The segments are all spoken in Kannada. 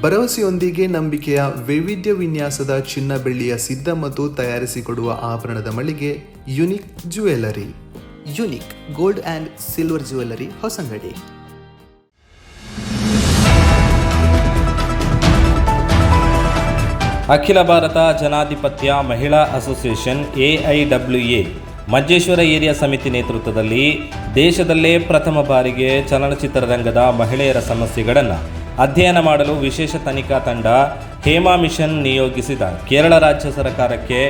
ಭರವಸೆಯೊಂದಿಗೆ ನಂಬಿಕೆಯ ವೈವಿಧ್ಯ ವಿನ್ಯಾಸದ ಚಿನ್ನ ಬೆಳ್ಳಿಯ ಸಿದ್ಧ ಮತ್ತು ತಯಾರಿಸಿಕೊಡುವ ಆಭರಣದ ಮಳಿಗೆ unique jewellery unique gold and silver jewellery Hosangadi. ಅಖಿಲ ಭಾರತ ಜನಾಧಿಪತ್ಯ ಮಹಿಳಾ ಅಸೋಸಿಯೇಷನ್ ಎಐಡಬ್ಲ್ಯೂಎ ಮಂಜೇಶ್ವರ ಏರಿಯಾ ಸಮಿತಿ ನೇತೃತ್ವದಲ್ಲಿ ದೇಶದಲ್ಲೇ ಪ್ರಥಮ ಬಾರಿಗೆ ಚಲನಚಿತ್ರರಂಗದ ಮಹಿಳೆಯರ ಸಮಸ್ಯೆಗಳನ್ನು ಅಧ್ಯಯನ ಮಾಡಲು ವಿಶೇಷ ತನಿಖಾ ತಂಡ ಹೇಮಾ ಮಿಷನ್ ನಿಯೋಗಿಸಿದ ಕೇರಳ ರಾಜ್ಯ ಸರ್ಕಾರಕ್ಕೆ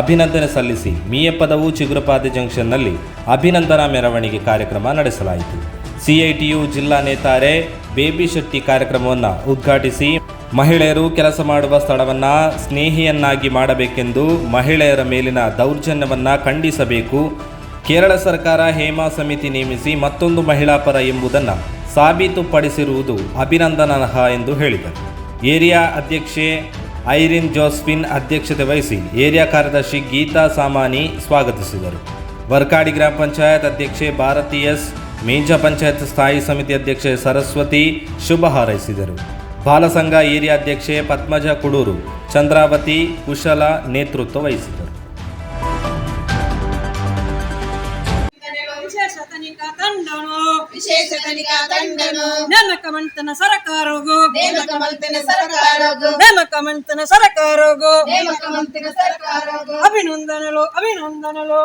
ಅಭಿನಂದನೆ ಸಲ್ಲಿಸಿ ಮೀಯಪ್ಪದವು ಚಿಗುರುಪಾದೆ ಜಂಕ್ಷನ್ನಲ್ಲಿ ಅಭಿನಂದನಾ ಮೆರವಣಿಗೆ ಕಾರ್ಯಕ್ರಮ ನಡೆಸಲಾಯಿತು. ಸಿಐಟಿಯು ಜಿಲ್ಲಾ ನೇತಾರೆ ಬೇಬಿ ಶೆಟ್ಟಿ ಕಾರ್ಯಕ್ರಮವನ್ನು ಉದ್ಘಾಟಿಸಿ ಮಹಿಳೆಯರು ಕೆಲಸ ಮಾಡುವ ಸ್ಥಳವನ್ನು ಸ್ನೇಹಿಯನ್ನಾಗಿ ಮಾಡಬೇಕೆಂದು ಮಹಿಳೆಯರ ಮೇಲಿನ ದೌರ್ಜನ್ಯವನ್ನು ಖಂಡಿಸಬೇಕು. ಕೇರಳ ಸರ್ಕಾರ ಹೇಮಾ ಸಮಿತಿ ನೇಮಿಸಿ ಮತ್ತೊಂದು ಮಹಿಳಾ ಪರ ಎಂಬುದನ್ನು ಸಾಬೀತುಪಡಿಸಿರುವುದು ಅಭಿನಂದನಾರ್ಹ ಎಂದು ಹೇಳಿದರು. ಏರಿಯಾ ಅಧ್ಯಕ್ಷೆ ಐರಿನ್ ಜೋಸ್ಪಿನ್ ಅಧ್ಯಕ್ಷತೆ ವಹಿಸಿ ಏರಿಯಾ ಕಾರ್ಯದರ್ಶಿ ಗೀತಾ ಸಾಮಾನಿ ಸ್ವಾಗತಿಸಿದರು. ವರ್ಕಾಡಿ ಗ್ರಾಮ ಪಂಚಾಯತ್ ಅಧ್ಯಕ್ಷೆ ಭಾರತಿ ಎಸ್, ಮೇಂಜ ಪಂಚಾಯತ್ ಸ್ಥಾಯಿ ಸಮಿತಿ ಅಧ್ಯಕ್ಷೆ ಸರಸ್ವತಿ ಶುಭ ಹಾರೈಸಿದರು. ಬಾಲಸಂಘ ಏರಿಯಾ ಅಧ್ಯಕ್ಷೆ ಪದ್ಮಜ ಕುಡೂರು, ಚಂದ್ರಾವತಿ ಕುಶಲ ನೇತೃತ್ವ ವಹಿಸಿದರು. ತನಿಖಾ ತಂಡನು ವಿಶೇಷ ತನಿಖಾ ತಂಡನು ನೇಮಕ ಮಂತನ ಸರಕಾರವು ನೇಮಕ ಮಂತನ ಸರ್ಕಾರವು ನೇಮಕ ಮಂತನ ಸರಕಾರವು ನೇಮಕ ಮಂತನ ಸರ್ಕಾರವು ಅಭಿನಂದನಲು ಅಭಿನಂದನಲು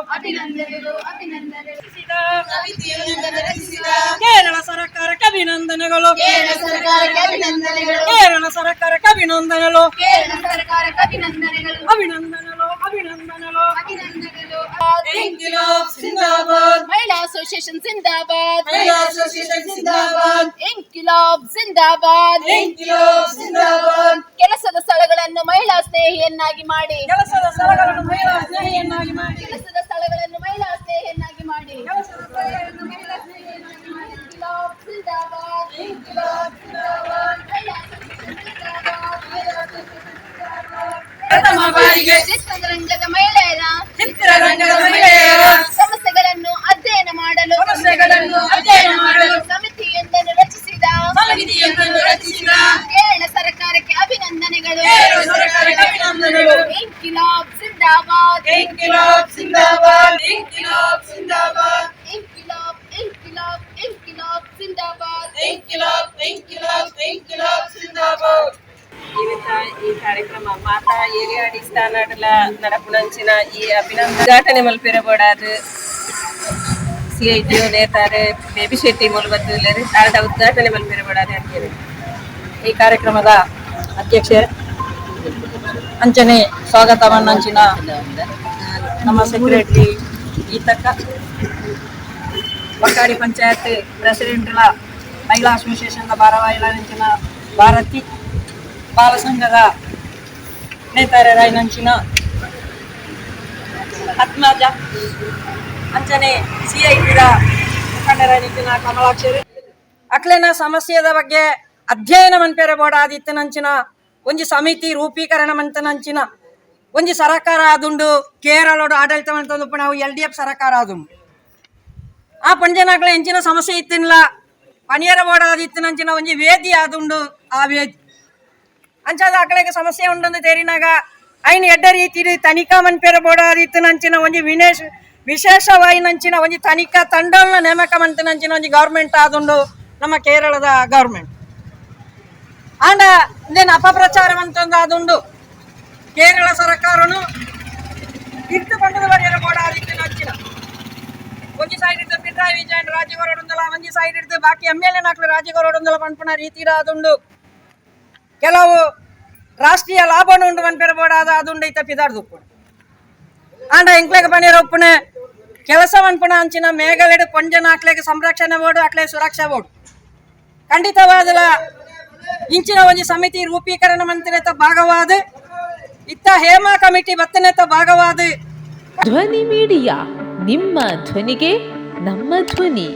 ಕೇರಳ ಸರ್ಕಾರಕ್ಕೆ ಅಭಿನಂದನೆಗಳು. ಕೇರಳ ಸರ್ಕಾರಕ್ಕೆ ಅಭಿನಂದನೆಗಳು. ಕೇರಳ ಸರ್ಕಾರಕ್ಕೆ ಅಭಿನಂದನಲು. ಕೇರಳ ಸರ್ಕಾರಕ್ಕೆ ಅಭಿನಂದನೆಗಳು. ಅಭಿನಂದನಲು ಅಭಿನಂದನಲು. ಜಿಂದಾಬಾದ್ ಮಹಿಳಾ ಅಸೋಸಿಯೇಷನ್ ಜಿಂದಾಬಾದ್ ಮಹಿಳಾ ಅಸೋಸಿಯೇಷನ್ ಜಿಂದಾಬಾದ್ ಇನ್ಕಿಲಾಬ್ ಜಿಂದಾಬಾದ್ ಇನ್ಕಿಲಾಬ್ ಜಿಂದಾಬಾದ್ ಕೆಲಸದ ಸ್ಥಳಗಳನ್ನು ಮಹಿಳಾ ಸ್ನೇಹಿಯನ್ನಾಗಿ ಮಾಡಿ. ಕೆಲಸದ ಸ್ಥಳಗಳನ್ನು ಮಹಿಳಾ ಸ್ನೇಹಿಯನ್ನಾಗಿ ಮಾಡಿ. ಕೆಲಸದ ಸ್ಥಳಗಳನ್ನು ಮಹಿಳಾ ಸ್ನೇಹಿಯನ್ನಾಗಿ ಮಾಡಿ. ಕೆಲಸದ ಸ್ಥಳಗಳನ್ನು ಮಹಿಳಾ ಸ್ನೇಹಿಯನ್ನಾಗಿ ಮಾಡಿ. ಇಂಕಿಲಾಬ್ ಜಿಂದಾಬಾದ್ ಇಂಕಿಲಾಬ್ ಜಿಂದಾಬಾದ್ ಮಹಿಳಾ ಅಸೋಸಿಯೇಷನ್ ಜಿಂದಾಬಾದ್ ಮಹಿಳಾ ಜಿಂದಾಬಾದ್ ಪ್ರಥಮ ಬಾರಿಗೆ ಚಿತ್ರರಂಗದ ಮಹಿಳೆಯರ ಇವತ್ತ ಈ ಕಾರ್ಯಕ್ರಮ? ಮಾತಾ ಏರಿಯಾ ಅಡಿಸ್ಥಾನಗಳ ನಡಪುಣಂಚಿನ ಈ ಅಭಿನಂದನೆ ಉದ್ಘಾಟನೆ ಮಲ್ಪಿರಬೋಡಾದು ಸಿ ಐ ಟಿ ನೇತಾರೆ ಬೇಬಿ ಶೆಟ್ಟಿ ಮೂಲಬದ್ದು ಆರ್ಡ ಉದ್ಘಾಟನೆ ಮಲ್ಪಿರಬೋಡಾದು ಅಂತೇಳಿ ಈ ಕಾರ್ಯಕ್ರಮದ ಅಧ್ಯಕ್ಷೆ ಅಂಚನೆ ಸ್ವಾಗತವನ್ನಂಚಿನ ನಮ್ಮ ಸೆಕ್ರೆಟರಿ ಈತಕ್ಕ. ಒಟ್ಟಾರಿ ಪಂಚಾಯತ್ ಪ್ರೆಸಿಡೆಂಟ್ಲ ಮಹಿಳಾ ಅಸೋಸಿಯೇಷನ್ನ ಭಾರವಾಯಿಲಂಚಿನ ಭಾರತಿ ಬಾಲ ಸಂಘದ ನೇತಾರರಾಯಿನಂಚಿನ ಪದ್ಮಜ ಅಂಚನೆ ಸಿ ಐ ಪಿರ ಮುಖಂಡರಾಯಿನಂಚಿನ ಕಮಲಾಕ್ಷರಿ. ಅಕ್ಲೆನ ಸಮಸ್ಯೆದ ಬಗ್ಗೆ ಅಧ್ಯಯನ ಮನ್ಪೆರೆ ಬೋಡಾದಿತ್ತನಂಚಿನ ಒಂಜಿ ಸಮಿತಿ ರೂಪೀಕರಣ ಮಂತನಂಚಿನ ಒಂಜಿ ಸರಕಾರ ಆದುಂಡು ಕೇರಳೋಡು ಆಡಳಿತ ಮಂತಂದು ನಾವು ಎಲ್ ಡಿ ಎಫ್ ಸರಕಾರ ಆದುಂಡು ಆ ಪಂಜನಾಗ್ಲ ಎಂಚಿನ ಸಮಸ್ಯೆ ಇತ್ತಿನ್ಲ ಪನಿಯರ ಬೋಡಾದಿತ್ತನಂಚಿನ ಒಂಜಿ ವೇದಿ ಆದುಂಡು ಆ ವೇದಿ. ಅಂಚಾದ ಆಕಳಿಗೆ ಸಮಸ್ಯೆ ಉಂಡಂದು ತೇರಿನಾಗ, ಐನ್ ಎಡ್ಡ ರೀತಿ ತನಿಖಾ ಮನ್ಪೆರ ಬೋಡಾದಿತ್ತನಂಚಿನ ಒಂಜಿ ವಿನೇಶ್, ವಿಶೇಷವಾಯಿನಂಚಿನ ಒಂಜಿ ತನಿಖಾ ತಂಡ ನೇಮಕ ಮಂತಿನಂಚಿನ ಒಂಜಿ ಗೌರ್ಮೆಂಟ್ ಆದುಂಡು ನಮ್ಮ ಕೇರಳದ ಗೌರ್ಮೆಂಟ್. ಆಂಡ ಇಂದೇನು ಅಪಪ್ರಚಾರವಂತಂದು ಆದುಂಡು. ಕೇರಳ ಸರ್ಕಾರನು ಇಟ್ಟು ಬಂದದ ಬರೆಯಲು ಕೂಡ ಅದಕ್ಕೆ ಬೋಡಾದಿತ್ತನಂಚಿನ ಒಂಜಿ ಸೈಡ್ ಇಡ್ದು ಪಿಣರಾಯಿ ವಿಜಯನ್ ರಾಜ್ಯಗೌರಡೊಂದಲ ಒಂಜಿ ಸೈಡ್ ಇಡ್ದು ಬಾಕಿ ಎಂ ಎಲ್ ಎ ನಾಕ್ಲು ರಾಜ್ಯಗೌರಡೊಂದಲ ಪಂಪನ ರೀತಿರ ಅದುಂಡು ಕೆಲವು ರಾಷ್ಟ್ರೀಯ ಲಾಭನು ಉಂಡು ಮನ್ಪೆರಬೋಡಾದ ಅದುಂಡು ಐತ ಪಿದಾರ್ದು ಆಂಡ ಎಂಕ್ಲೆಗ್ ಪನಿರ ಉಪ್ಪುನೆ ಕೆಲಸ ಮನ್ಪುನ ಅಂಚಿನ ಮೇಘಲೆಡು ಕೊಂಜನ ಅಕ್ಲೆಗೆ ಸಂರಕ್ಷಣೆ ಬೋಡು ಅಕ್ಲೆ ಸುರಕ್ಷಾ ಬೋಡು. ಖಂಡಿತವಾದಲ ಇಂಚಿನ ಒಂದು ಸಮಿತಿ ರೂಪೀಕರಣ ಮಂತ್ರಿತ ಭಾಗವಾದ, ಇತ್ತ ಹೇಮಾ ಕಮಿಟಿ ಬತ್ತನೆತ ಭಾಗವಾದ. ಧ್ವನಿ ಮೀಡಿಯಾ, ನಿಮ್ಮ ಧ್ವನಿಗೆ ನಮ್ಮ ಧ್ವನಿ.